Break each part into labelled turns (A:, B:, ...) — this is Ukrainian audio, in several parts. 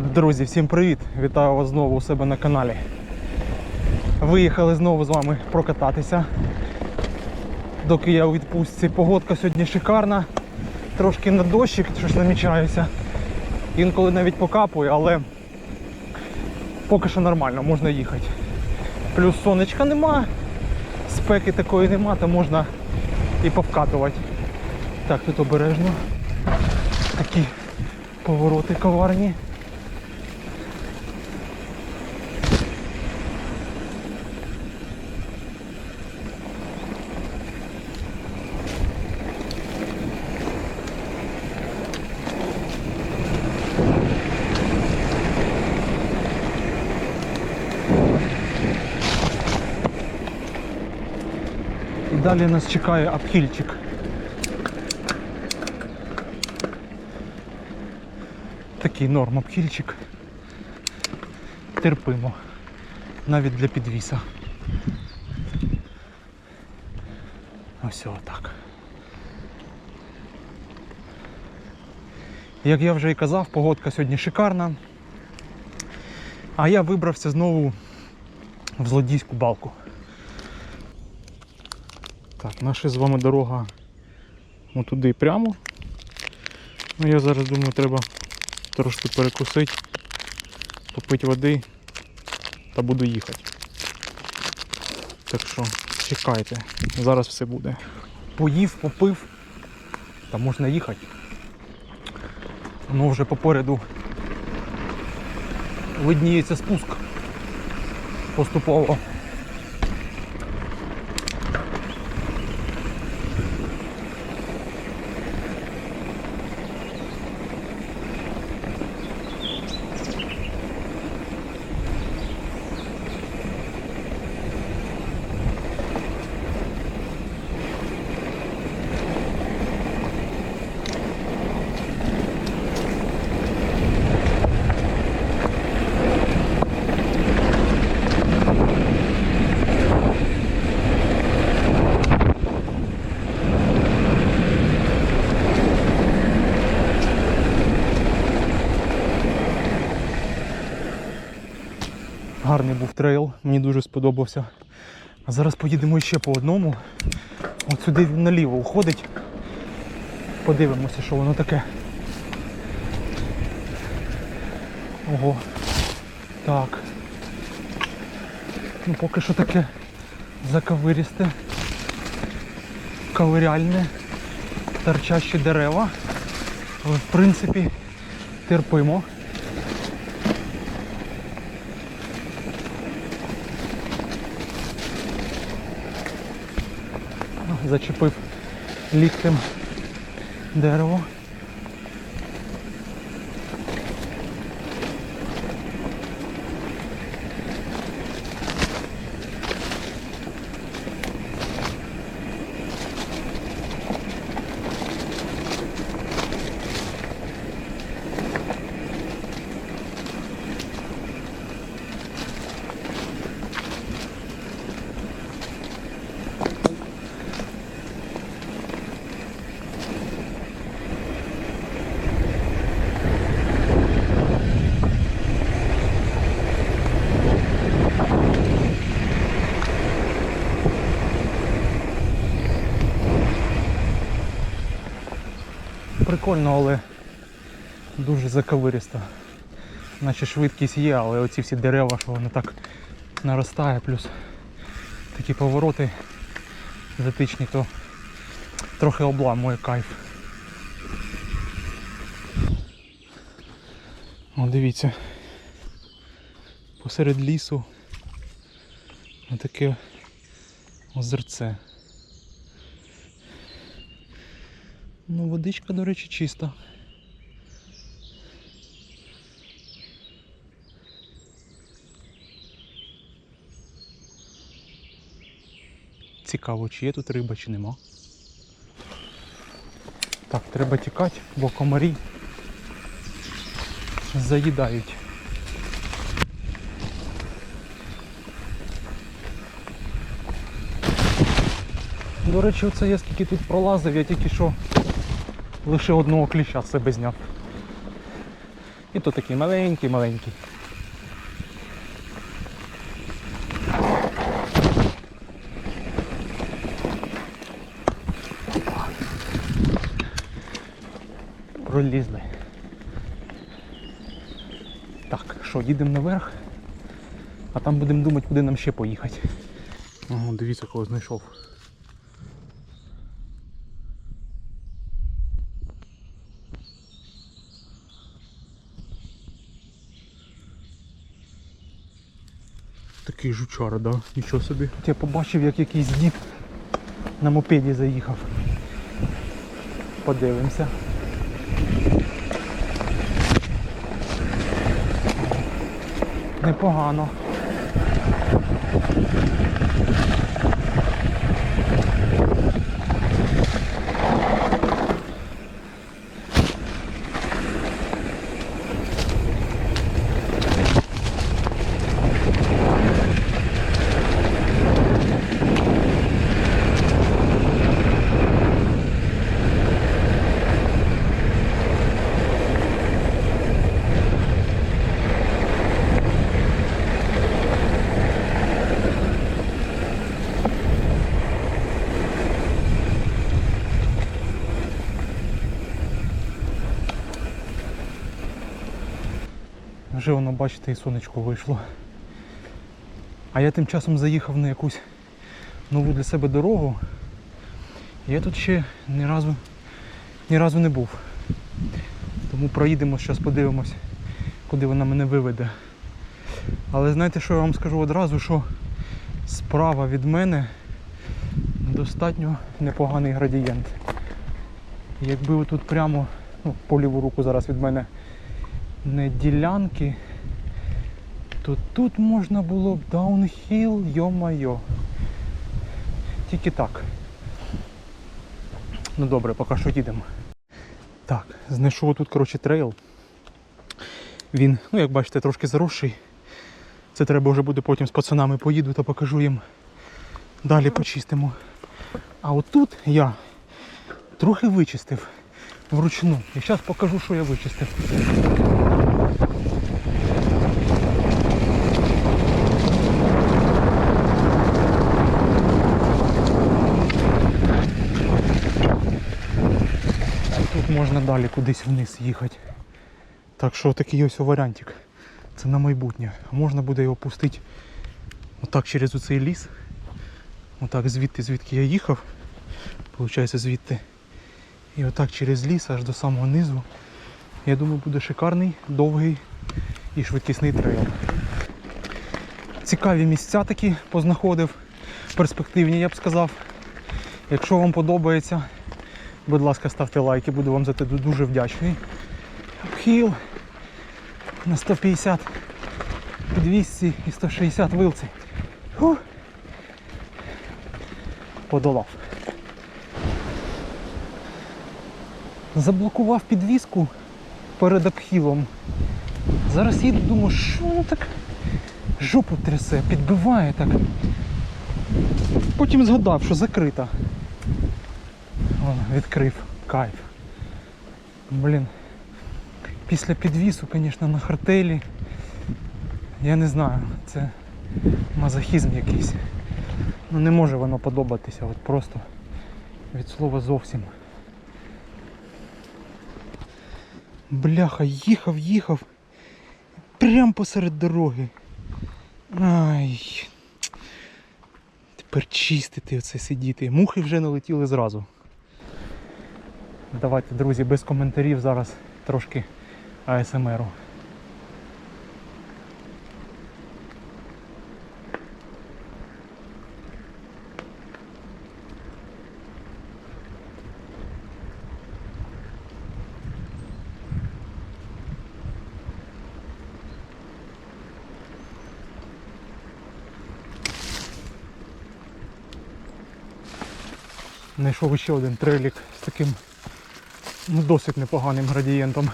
A: Друзі, всім привіт! Вітаю вас знову у себе на каналі. Виїхали знову з вами прокататися. Доки я у відпустці. Погодка сьогодні шикарна. Трошки на дощик щось намічається. Інколи навіть покапує, але поки що нормально, можна їхати. Плюс сонечка нема, спеки такої нема, то можна і повкатувати. Так, тут обережно. Такі повороти коварні. Далі нас чекає обхильчик. Такий норм обхильчик. Терпимо. Навіть для підвіса. Ось отак. Як я вже і казав, погодка сьогодні шикарна. А я вибрався знову в злодійську балку. Так, наша з вами дорога отуди прямо. Ну я зараз думаю, треба трошки перекусити, попити води та буду їхати. Так що чекайте, зараз все буде. Поїв, попив, та можна їхати. Воно вже попереду видніється спуск поступово. Був трейл, мені дуже сподобався. А зараз поїдемо ще по одному. От сюди він наліво уходить. Подивимося, що воно таке. Ого. Так. Ну поки що таке заковирісте, ковиряльне, торчащі дерева. Але в принципі терпимо. Зачепив ліктем дерево. Прикольно, але дуже заковиристо. Наче швидкість є, але оці всі дерева, що воно так наростає, плюс такі повороти затичні, то трохи обламує кайф. О, дивіться. Посеред лісу отаке озерце. Ну, водичка, до речі, чиста. Цікаво, чи є тут риба, чи нема. Так, треба тікати, бо комарі заїдають. До речі, оце я скільки тут пролазив, я тільки що лише одного кліща з себе зняв. І то такий маленький, маленький. Пролізли. Так, що, їдемо наверх, а там будемо думати, куди нам ще поїхати. Ого, дивіться, кого знайшов. Такий жучара, да? Нічого собі. От я побачив, як якийсь дід на мопеді заїхав. Подивимося. Непогано. Вже воно, бачите, і сонечко вийшло. А я тим часом заїхав на якусь нову для себе дорогу. Я тут ще ні разу, ні разу не був. Тому проїдемо, зараз подивимось, куди вона мене виведе. Але знаєте, що я вам скажу одразу, що справа від мене достатньо непоганий градієнт. Якби отут прямо ну, по ліву руку зараз від мене не ділянки, то тут можна було б даунхіл, йо-майо. Тільки так. Ну добре, поки що їдемо. Так, знайшов тут, коротше, трейл. Він, ну як бачите, трошки заросший. Це треба вже буде потім з пацанами поїду та покажу їм. Далі почистимо. А отут я трохи вичистив вручну. І зараз покажу, що я вичистив. Тут можна далі кудись вниз їхати. Так що такий ось варіантик. Це на майбутнє. Можна буде його пустити отак через оцей ліс. Отак звідти, звідки я їхав. Получається звідти. І отак через ліс аж до самого низу. Я думаю, буде шикарний, довгий і швидкісний трейл. Цікаві місця такі познаходив, перспективні, я б сказав. Якщо вам подобається, будь ласка, ставте лайки, буду вам за це дуже вдячний. Обхіл на 150, 200 і 160 вилці. Фух. Подолав. Заблокував підвіску перед обхилом. Зараз їду, думаю, що воно так жопу трясе, підбиває так. Потім згадав, що закрита. О, відкрив. Кайф. Блін. Після підвісу, звісно, на хартелі. Я не знаю, це мазохізм якийсь. Ну не може воно подобатися, от просто від слова зовсім. Бляха, їхав, їхав. Прям посеред дороги. Ай. Тепер чистити оце сидіти. Мухи вже налетіли зразу. Давайте, друзі, без коментарів зараз трошки АСМРу. Знайшов ще один трейлік з таким ну, досить непоганим градієнтом.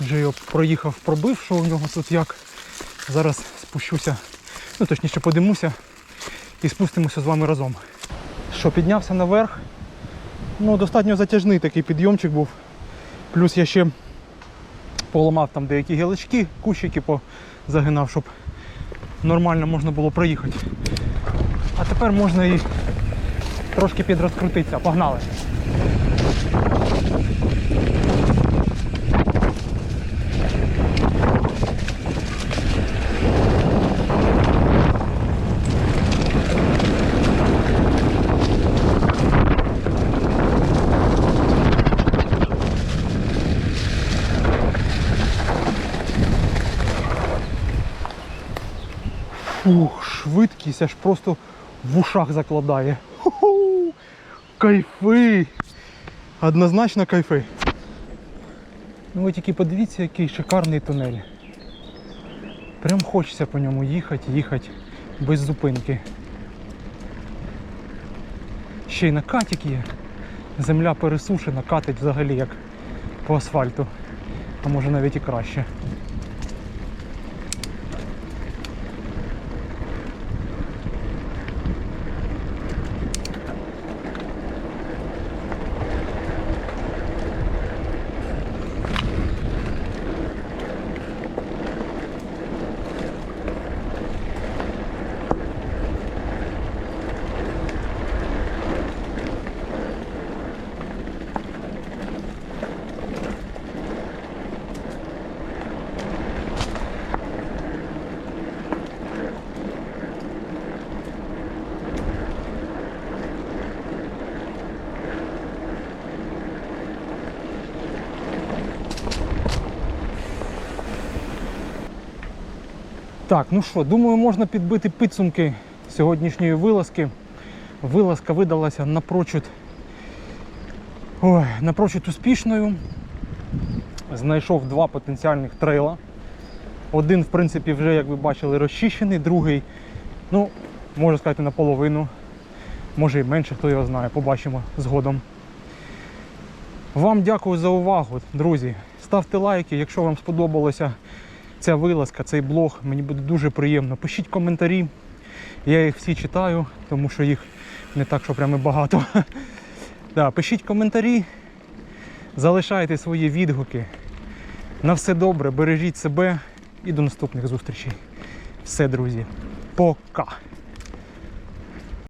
A: Вже його проїхав, пробив, що у нього тут як. Зараз спущуся, ну точніше подимуся і спустимося з вами разом. Що, піднявся наверх. Ну, достатньо затяжний такий підйомчик був. Плюс я ще Поламав там деякі гілочки, кущики позагинав, щоб нормально можна було проїхати. А тепер можна і трошки підрозкрутитися. Погнали. Фух, швидкість аж просто в ушах закладає. Ху-ху! Кайфи! Однозначно кайфи. Ну ви тільки подивіться, який шикарний тунель. Прям хочеться по ньому їхати, їхати без зупинки. Ще й накатик є. Земля пересушена, катить взагалі як по асфальту. А може навіть і краще. Так, ну що, думаю, можна підбити підсумки сьогоднішньої вилазки. Вилазка видалася напрочуд, ой, напрочуд успішною. Знайшов два потенціальних трейла. Один, в принципі, вже, як ви бачили, розчищений, другий, ну, можна сказати, наполовину. Може і менше, хто його знає, побачимо згодом. Вам дякую за увагу, друзі. Ставте лайки, якщо вам сподобалося ця вилазка, цей блог, мені буде дуже приємно. Пишіть коментарі. Я їх всі читаю, тому що їх не так, що прямо багато. Да, пишіть коментарі, залишайте свої відгуки. На все добре, бережіть себе і до наступних зустрічей. Все, друзі. Пока!